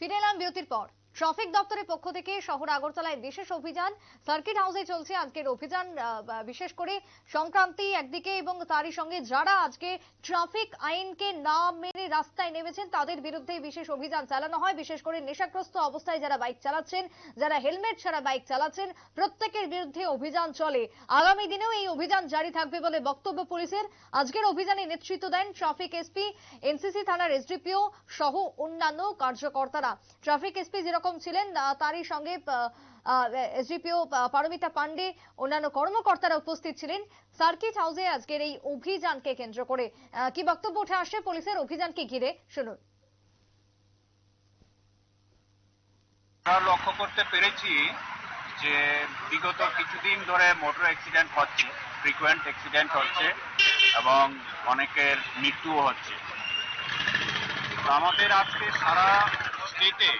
ফিরে এলাম বিরতির পর। ট্রাফিক দপ্তরের পক্ষ থেকে শহর আগরতলায় বিশেষ অভিযান, সার্কিট হাউসে চলছে আজকের অভিযান বিশেষ করে সংক্রান্তি একদিকে এবং তারই সঙ্গে যারা আজকে ট্রাফিক আইনকে না মেনে রাস্তায় নেমেছেন, তাদের বিরুদ্ধে বিশেষ অভিযান চালানো হয়। বিশেষ করে নেশাগ্রস্ত অবস্থায় যারা বাইক চালাচ্ছেন, যারা হেলমেট ছাড়া বাইক চালাচ্ছেন, প্রত্যেকের বিরুদ্ধে অভিযান চলে। আগামী দিনেও এই অভিযান জারি থাকবে বলে বক্তব্য পুলিশের। আজকের অভিযানে নেতৃত্ব দেন ট্রাফিক এসপি, এনসিসি থানার এসডিপিও সহ অন্যান্য কার্যকর্তারা। ট্রাফিক এসপি যেরকম ছিলেন তারই সঙ্গে এসডিপিও পারমিতা পান্ডে অন্যান্য কর্মকর্তারা উপস্থিত ছিলেন। সার্কিট হাউসে আজকের এই অভিযানকে কেন্দ্র করে কি বক্তব্য উঠে আসে পুলিশের অভিযানকে ঘিরে? শুনুন। আমরা লক্ষ্য করতে পেরেছি যে বিগত কিছুদিন ধরে মোটর অ্যাক্সিডেন্ট হচ্ছে, ফ্রিকুয়েন্ট অ্যাক্সিডেন্ট হচ্ছে এবং অনেকের মৃত্যুও হচ্ছে। আমাদের আজকে সারা স্টেটে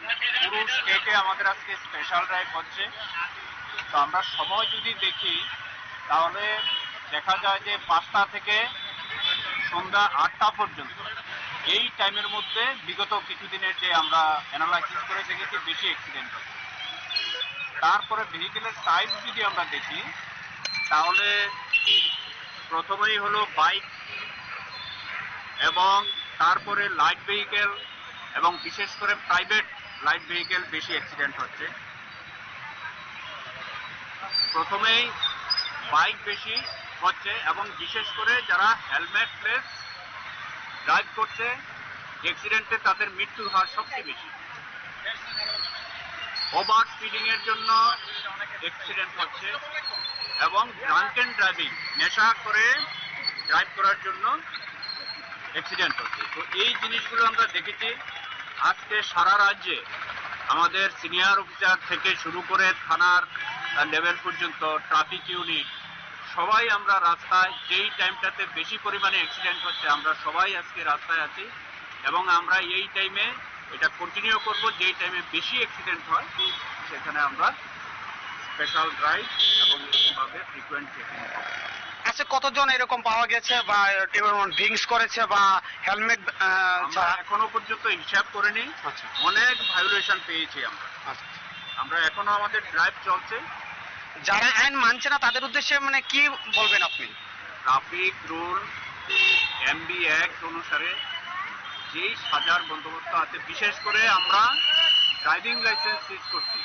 পুরো স্টেটে আমাদের আজকে স্পেশাল ড্রাইভ হচ্ছে। তো আমরা সময় যদি দেখি, তাহলে দেখা যায় যে পাঁচটা থেকে সন্ধ্যা আটটা পর্যন্ত। এই টাইমের মধ্যে বিগত কিছুদিনের যে আমরা অ্যানালাইসিস করে দেখেছি, বেশি অ্যাক্সিডেন্ট হচ্ছে তারপরে ভেহিকেলের টাইপ যদি আমরা দেখি, তাহলে প্রথমেই হলো বাইক এবং তারপরে লাইট ভেহিকেল এবং বিশেষ করে প্রাইভেট লাইট ভেহিকেল বেশি অ্যাক্সিডেন্ট হচ্ছে। প্রথমেই বাইক বেশি হচ্ছে এবং বিশেষ করে যারা হেলমেট প্লেস ড্রাইভ করছে অ্যাক্সিডেন্টে তাদের মৃত্যুর হার সবচেয়ে বেশি। ওভার স্পিডিং এর জন্য অ্যাক্সিডেন্ট হচ্ছে এবং ড্রাঙ্কেন ড্রাইভিং নেশা করে ড্রাইভ করার জন্য অ্যাক্সিডেন্ট হচ্ছে। তো এই জিনিসগুলো আমরা দেখেছি। আজকে সারা রাজ্যে আমাদের সিনিয়র অফিসার থেকে শুরু করে থানার লেভেল পর্যন্ত ট্রাফিক ইউনিট, সবাই আমরা রাস্তায়, যেই টাইমটাতে বেশি পরিমাণে অ্যাক্সিডেন্ট হচ্ছে, আমরা সবাই আজকে রাস্তায় আছি এবং আমরা এই টাইমে এটা কন্টিনিউ করব, যেই টাইমে বেশি অ্যাক্সিডেন্ট হয়, সেখানে আমরা স্পেশাল ড্রাইভ এবং এরকমভাবে ফ্রিকুয়েন্ট চেকিং আচ্ছা কতজন এরকম পাওয়া গেছে বা ড্রিঙ্কস করেছে বা হেলমেট এখনও পর্যন্ত হিসাব করিনি। আচ্ছা। অনেক ভায়োলেশন পেয়েছি আমরা। আচ্ছা। আমরা এখনও আমাদের ড্রাইভ চলছে। যারা আইন মানছে না তাদের উদ্দেশ্যে মানে কি বলবেন আপনি? ট্রাফিক রুল এমবি অ্যাক্ট অনুসারে যেই সাজার বন্দোবস্ত আছে বিশেষ করে আমরা ড্রাইভিং লাইসেন্স সিজ করছি।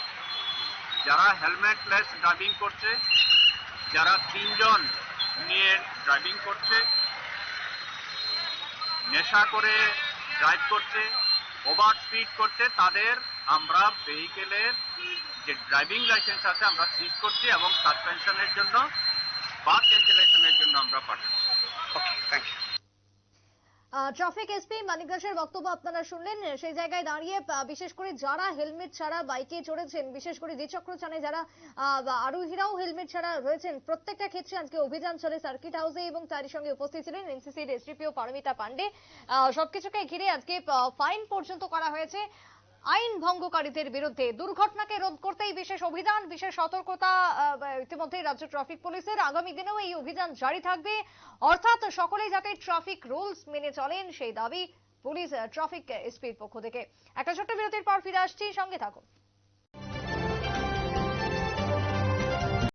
যারা হেলমেটলেস ড্রাইভিং করছে যারা তিনজন নিয়ে ড্রাইভিং করছে। নেশা করে ড্রাইভ করছে ওভার স্পিড করছে, তাদের আমরা ভেহিকেলের যে ড্রাইভিং লাইসেন্স আছে, আমরা সিজ করছি এবং সাসপেনশনের জন্য বা ক্যান্সেলেশনের জন্য আমরা পাঠাচ্ছি। ট্রাফিক এসপি মানিক দাসের বক্তব্য আপনারা শুনলেন। সেই জায়গায় দাঁড়িয়ে বিশেষ করে যারা হেলমেট ছাড়া বাইকে চড়েছেন, বিশেষ করে দ্বিচক্র চানে যারা আরোহীরাও হেলমেট ছাড়া রয়েছেন, প্রত্যেকটা ক্ষেত্রে আজকে অভিযান চলে সার্কিট হাউসে এবং তারই সঙ্গে উপস্থিত ছিলেন এনসিসির এসডিপিও পারমিতা পান্ডে। সবকিছুকে ঘিরে আজকে ফাইন পর্যন্ত করা হয়েছে। আইন ভঙ্গকারীদের বিরুদ্ধে দুর্ঘটনাকে রোধ করতেই বিশেষ অভিযান, বিশেষ সতর্কতা ইতিমধ্যে রাজ্য ট্রাফিক পুলিশের আগামী দিনেও এই অভিযান জারি থাকবে। অর্থাৎ সকলেই যাতে ট্রাফিক রুলস মেনে চলেন, সেই দাবি পুলিশ ট্রাফিক এসপির পক্ষ থেকে। একটা ছোট্ট বিরতির পর ফিরে আসছি, সঙ্গে থাকুন।